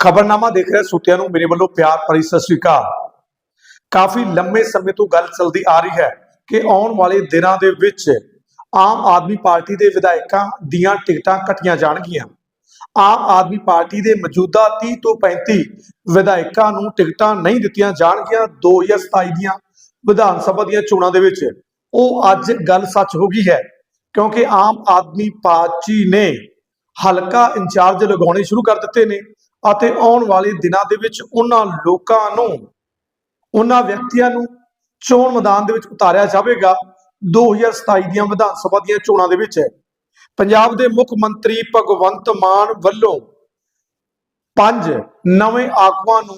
ਖਬਰਨਾਮਾ ਦੇਖ ਰਹੇ ਸੁਤਿਆਂ ਨੂੰ ਮੇਰੇ ਵੱਲੋਂ ਪਿਆਰ ਭਰੀ ਸਤਿ ਸ੍ਰੀ ਅਕਾਲ। ਕਾਫੀ ਲੰਮੇ ਸਮੇਂ ਤੋਂ ਗੱਲ ਚੱਲਦੀ ਆ ਰਹੀ ਹੈ ਕਿ ਆਉਣ ਵਾਲੇ ਦਿਨਾਂ ਦੇ ਵਿੱਚ ਆਮ ਆਦਮੀ ਪਾਰਟੀ ਦੇ ਵਿਧਾਇਕਾਂ ਦੀਆਂ ਟਿਕਟਾਂ ਕੱਟੀਆਂ ਜਾਣਗੀਆਂ। ਆਮ ਆਦਮੀ ਪਾਰਟੀ ਦੇ ਮੌਜੂਦਾ 30 ਤੋਂ 35 ਵਿਧਾਇਕਾਂ ਨੂੰ ਟਿਕਟਾਂ ਨਹੀਂ ਦਿੱਤੀਆਂ ਜਾਣਗੀਆਂ 2027 ਦੀਆਂ ਵਿਧਾਨ ਸਭਾ ਦੀਆਂ ਚੋਣਾਂ ਦੇ ਵਿੱਚ। ਉਹ ਅੱਜ ਗੱਲ ਸੱਚ ਹੋ ਗਈ ਹੈ, ਕਿਉਂਕਿ ਆਮ ਆਦਮੀ ਪਾਰਟੀ ਨੇ ਹਲਕਾ ਇੰਚਾਰਜ ਲਗਾਉਣੇ ਸ਼ੁਰੂ ਕਰ ਦਿੱਤੇ ਨੇ। ਅਤੇ ਆਉਣ ਵਾਲੇ ਦਿਨਾਂ ਦੇ ਵਿੱਚ ਉਹਨਾਂ ਲੋਕਾਂ ਨੂੰ, ਉਹਨਾਂ ਵਿਅਕਤੀਆਂ ਨੂੰ ਚੋਣ ਮੈਦਾਨ ਦੇ ਵਿੱਚ ਉਤਾਰਿਆ ਜਾਵੇਗਾ। 2027 ਦੀਆਂ ਵਿਧਾਨ ਸਭਾ ਦੀਆਂ ਚੋਣਾਂ ਦੇ ਵਿੱਚ ਪੰਜਾਬ ਦੇ ਮੁੱਖ ਮੰਤਰੀ ਭਗਵੰਤ ਮਾਨ ਵੱਲੋਂ ਪੰਜ ਨਵੇਂ ਆਗੂਆਂ ਨੂੰ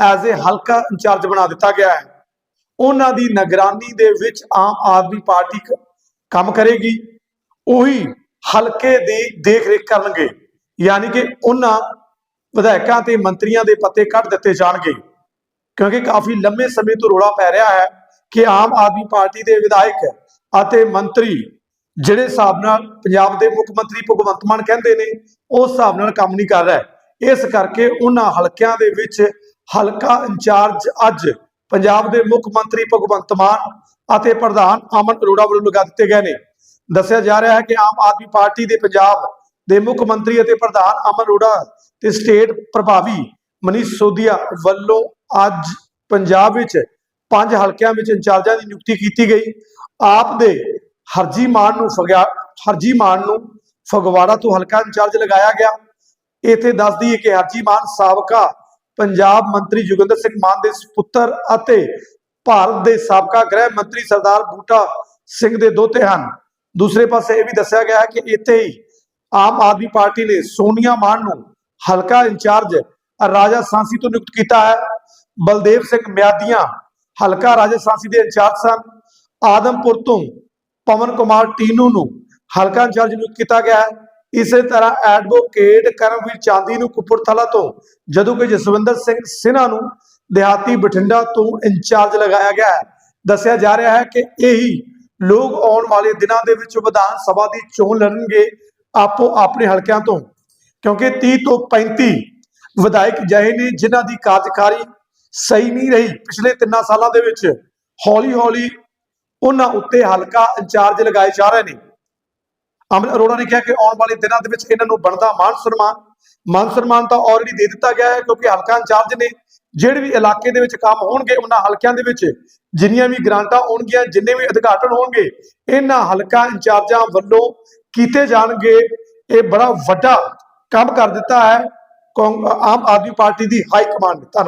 ਐਜ਼ ਅ ਹਲਕਾ ਇੰਚਾਰਜ ਬਣਾ ਦਿੱਤਾ ਗਿਆ ਹੈ। ਉਹਨਾਂ ਦੀ ਨਿਗਰਾਨੀ ਦੇ ਵਿੱਚ ਆਮ ਆਦਮੀ ਪਾਰਟੀ ਕੰਮ ਕਰੇਗੀ। ਉਹੀ ਹਲਕੇ ਦੀ ਦੇਖ ਰੇਖ ਕਰਨਗੇ। ਯਾਨੀ ਕਿ ਉਹਨਾਂ ਵਿਧਾਇਕਾਂ ਤੇ ਮੰਤਰੀਆਂ ਦੇ ਪੱਤੇ ਕੱਢ ਦਿੱਤੇ ਜਾਣਗੇ। ਕਿਉਂਕਿ ਕਾਫੀ ਲੰਮੇ ਸਮੇਂ ਤੋਂ ਰੋਲਾ ਪੈ ਰਿਹਾ ਹੈ ਕਿ ਆਮ ਆਦਮੀ ਪਾਰਟੀ ਦੇ ਵਿਧਾਇਕ ਅਤੇ ਮੰਤਰੀ ਜਿਹੜੇ ਹਿਸਾਬ ਨਾਲ ਪੰਜਾਬ ਦੇ ਮੁੱਖ ਮੰਤਰੀ ਭਗਵੰਤ ਮਾਨ ਕਹਿੰਦੇ ਨੇ ਉਸ ਹਿਸਾਬ ਨਾਲ ਕੰਮ ਨਹੀਂ ਕਰ ਰਿਹਾ। ਇਸ ਕਰਕੇ ਉਹਨਾਂ ਹਲਕਿਆਂ ਦੇ ਵਿੱਚ ਹਲਕਾ ਇੰਚਾਰਜ ਅੱਜ ਪੰਜਾਬ ਦੇ ਮੁੱਖ ਮੰਤਰੀ ਭਗਵੰਤ ਮਾਨ ਅਤੇ ਪ੍ਰਧਾਨ ਅਮਨ ਅਰੋੜਾ ਵੱਲੋਂ ਲਗਾ ਦਿੱਤੇ ਗਏ ਨੇ। ਦੱਸਿਆ ਜਾ ਰਿਹਾ ਹੈ ਕਿ ਆਮ ਆਦਮੀ ਪਾਰਟੀ ਦੇ ਪੰਜਾਬ ਦੇ ਮੁੱਖ ਮੰਤਰੀ ਅਤੇ ਪ੍ਰਧਾਨ ਅਮਨ ਅਰੋੜਾ ਤੇ ਸਟੇਟ ਪ੍ਰਭਾਵੀ ਮਨੀਸ਼ ਸੋਧੀਆ ਵੱਲੋਂ ਅੱਜ ਪੰਜਾਬ ਵਿੱਚ ਪੰਜ ਹਲਕਿਆਂ ਵਿੱਚ ਇੰਚਾਰਜਾਂ ਦੀ ਨਿਯੁਕਤੀ ਕੀਤੀ ਗਈ। ਆਪ ਦੇ ਹਰਜੀ ਮਾਨ ਨੂੰ ਫਗਿਆ, ਹਰਜੀ ਮਾਨ ਨੂੰ ਫਗਵਾੜਾ ਤੋਂ ਹਲਕਾ ਇੰਚਾਰਜ ਲਗਾਇਆ ਗਿਆ। ਇੱਥੇ ਦੱਸ ਦਈਏ ਕਿ ਹਰਜੀ ਮਾਨ ਸਾਬਕਾ ਪੰਜਾਬ ਮੰਤਰੀ ਜੋਗਿੰਦਰ ਸਿੰਘ ਮਾਨ ਦੇ ਸੁਪੁੱਤਰ ਅਤੇ ਭਾਰਤ ਦੇ ਸਾਬਕਾ ਗ੍ਰਹਿ ਮੰਤਰੀ ਸਰਦਾਰ ਬੂਟਾ ਸਿੰਘ ਦੇ ਦੋਤੇ ਹਨ। ਦੂਸਰੇ ਪਾਸੇ ਇਹ ਵੀ ਦੱਸਿਆ ਗਿਆ ਹੈ ਕਿ ਇੱਥੇ ਹੀ ਆਮ ਆਦਮੀ ਪਾਰਟੀ ਨੇ ਸੋਨੀਆ ਮਾਨ ਨੂੰ ਹਲਕਾ ਇੰਚਾਰਜ ਰਾਜਾ ਸਾਂਸੀ ਤੋਂ ਨਿਯੁਕਤ ਕੀਤਾ ਹੈ। ਬਲਦੇਵ ਸਿੰਘ ਮਿਆਦੀਆਂ, ਹਲਕਾ ਰਾਜਾ ਸਾਂਸੀ ਦੇ ਇੰਚਾਰਜ ਸਨ। ਆਦਮਪੁਰ ਤੋਂ ਪਵਨ ਕੁਮਾਰ ਟੀਨੂ ਨੂੰ ਹਲਕਾ ਇੰਚਾਰਜ ਨਿਯੁਕਤ ਕੀਤਾ ਗਿਆ ਹੈ। ਇਸੇ ਤਰ੍ਹਾਂ ਐਡਵੋਕੇਟ ਕਰਮਵੀਰ ਚਾਂਦੀ ਨੂੰ ਕਪੂਰਥਲਾ ਤੋਂ, ਜਦੋਂ ਕਿ ਜਸਵਿੰਦਰ ਸਿੰਘ ਸਿਨਹਾ ਨੂੰ ਦਿਹਾਤੀ ਬਠਿੰਡਾ ਤੋਂ ਇੰਚਾਰਜ ਲਗਾਇਆ ਗਿਆ ਹੈ। ਦੱਸਿਆ ਜਾ ਰਿਹਾ ਹੈ ਕਿ ਇਹੀ ਲੋਕ ਆਉਣ ਵਾਲੇ ਦਿਨਾਂ ਦੇ ਵਿੱਚ ਵਿਧਾਨ ਸਭਾ ਦੀ ਚੋਣ ਲੜਨਗੇ ਆਪੋ ਆਪਣੇ ਹਲਕਿਆਂ ਤੋਂ। ਕਿਉਂਕਿ 30 ਤੋਂ 35 ਵਿਧਾਇਕ ਜਹੇ ਨੇ ਜਿਨ੍ਹਾਂ ਦੀ ਕਾਰਜਕਾਰੀ ਸਹੀ ਨਹੀਂ ਰਹੀ। ਪਿਛਲੇ 3 ਸਾਲਾਂ ਦੇ ਵਿੱਚ ਹੌਲੀ ਹੌਲੀ ਉਹਨਾਂ ਉੱਤੇ ਹਲਕਾ ਇੰਚਾਰਜ ਲਗਾਏ ਜਾ ਰਹੇ ਨੇ। ਅਮਨ ਅਰੋੜਾ ਨੇ ਕਿਹਾ ਕਿ ਆਉਣ ਵਾਲੇ ਦਿਨਾਂ ਦੇ ਵਿੱਚ ਇਹਨਾਂ ਨੂੰ ਬਣਦਾ ਮਾਨ ਸਨਮਾਨ। ਮਾਨ ਸਨਮਾਨ ਤਾਂ ਆਲਰੇਡੀ ਦੇ ਦਿੱਤਾ ਗਿਆ ਹੈ ਕਿਉਂਕਿ ਹਲਕਾ ਇੰਚਾਰਜ ਨੇ ਜਿਹੜੇ ਵੀ ਇਲਾਕੇ ਦੇ ਵਿੱਚ ਕੰਮ ਹੋਣਗੇ, ਉਹਨਾਂ ਹਲਕਿਆਂ ਦੇ ਵਿੱਚ ਜਿੰਨੀਆਂ ਵੀ ਗ੍ਰਾਂਟਾਂ ਹੋਣਗੀਆਂ, ਜਿੰਨੇ ਵੀ ਉਦਘਾਟਨ ਹੋਣਗੇ, ਇਹਨਾਂ ਹਲਕਾ ਇੰਚਾਰਜਾਂ ਵੱਲੋਂ ਕੀਤੇ ਜਾਣਗੇ। ਇਹ ਬੜਾ ਵੱਡਾ ਕੰਮ ਕਰ ਦਿੱਤਾ ਹੈ ਕੌਂਗ- ਆਮ ਆਦਮੀ ਪਾਰਟੀ ਦੀ ਹਾਈ ਕਮਾਂਡ। ਨੇ ਧੰਨਵਾਦ।